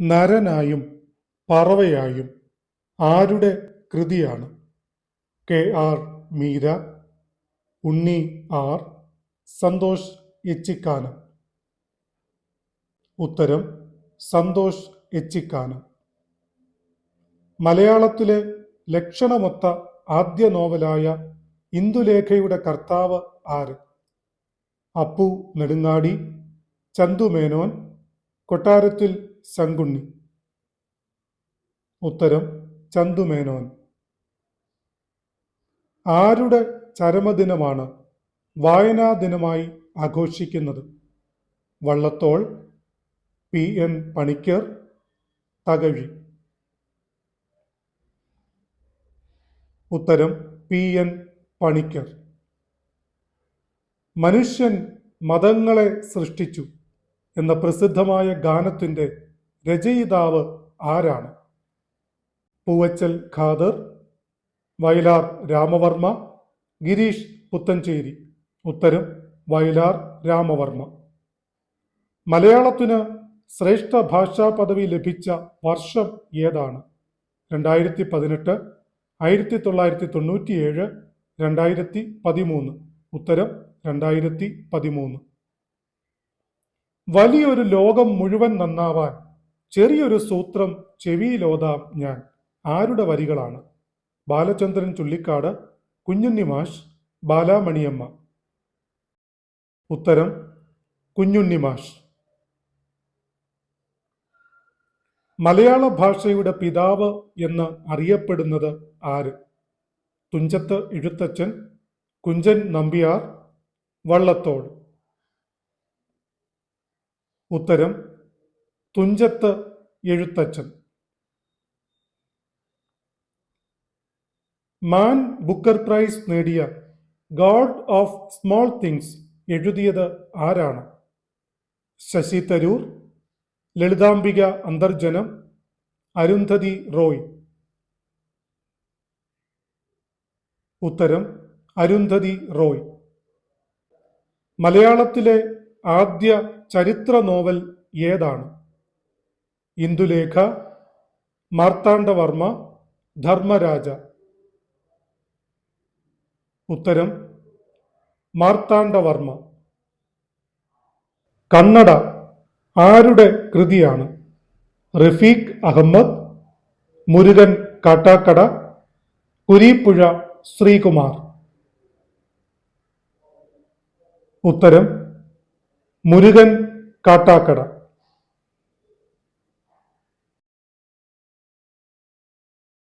നരനായും പറവയായും ആരുടെ കൃതിയാണ്? K R Meera Unni R Santhosh Echikkanam. ഉത്തരം സന്തോഷ് എച്ചിക്കാനം. മലയാളത്തിലെ ലക്ഷണമൊത്ത ആദ്യ നോവലായ ഇന്ദുലേഖയുടെ കർത്താവ് ആര്? അപ്പു നെടുങ്ങാടി ചന്തു മേനോൻ കൊട്ടാരത്തിൽ ശങ്കുണ്ണി. ഉത്തരം ചന്തുമേനോൻ. ആരുടെ ചരമദിനമാണ് വായനാ ദിനമായി ആഘോഷിക്കുന്നത്? വള്ളത്തോൾ പി. എൻ. പണിക്കർ തകഴി. ഉത്തരം പി. എൻ. പണിക്കർ. മനുഷ്യൻ മതങ്ങളെ സൃഷ്ടിച്ചു എന്ന പ്രസിദ്ധമായ ഗാനത്തിന്റെ രചയിതാവ് ആരാണ്? പൂവച്ചൽ ഖാദർ വയലാർ രാമവർമ്മ ഗിരീഷ് പുത്തഞ്ചേരി ഉത്തരം വയലാർ രാമവർമ്മ. മലയാളത്തിന് ശ്രേഷ്ഠ ഭാഷാ പദവി ലഭിച്ച വർഷം ഏതാണ്? രണ്ടായിരത്തി പതിനെട്ട് ആയിരത്തി തൊള്ളായിരത്തി തൊണ്ണൂറ്റിയേഴ് രണ്ടായിരത്തി പതിമൂന്ന് ഉത്തരം രണ്ടായിരത്തി പതിമൂന്ന് വലിയൊരു ലോകം മുഴുവൻ നന്നാവാൻ ചെറിയൊരു സൂത്രം ചെവിയിലോതാം ഞാൻ. ആരുടെ വരികളാണ്? ബാലചന്ദ്രൻ ചുള്ളിക്കാട് കുഞ്ഞുണ്ണി മാഷ് ബാലാമണിയമ്മ. ഉത്തരം കുഞ്ഞുണ്ണി മാഷ്. മലയാള ഭാഷയുടെ പിതാവ് എന്ന് അറിയപ്പെടുന്നത് ആര്? തുഞ്ചത്ത് എഴുത്തച്ഛൻ കുഞ്ചൻ നമ്പ്യാർ വള്ളത്തോൾ. ഉത്തരം Thunchath Ezhuthachan. Man Booker Prize നേടിയ ഗോഡ് ഓഫ് സ്മോൾ തിങ്സ് എഴുതിയത് ആരാണ്? ശശി തരൂർ ലളിതാംബിക അന്തർജനം അരുന്ധതി റോയ്. ഉത്തരം അരുന്ധതി റോയ്. മലയാളത്തിലെ ആദ്യ ചരിത്ര നോവൽ ഏതാണ്? ഇന്ദുലേഖ മാർത്താണ്ഡവർമ്മ ധർമ്മരാജ. ഉത്തരം മാർത്താണ്ഡവർമ്മ. കന്നഡ ആരുടെ കൃതിയാണ്? റഫീഖ് അഹമ്മദ് മുരുകൻ കാട്ടാക്കട കുരീപ്പുഴ ശ്രീകുമാർ. ഉത്തരം മുരുകൻ കാട്ടാക്കട.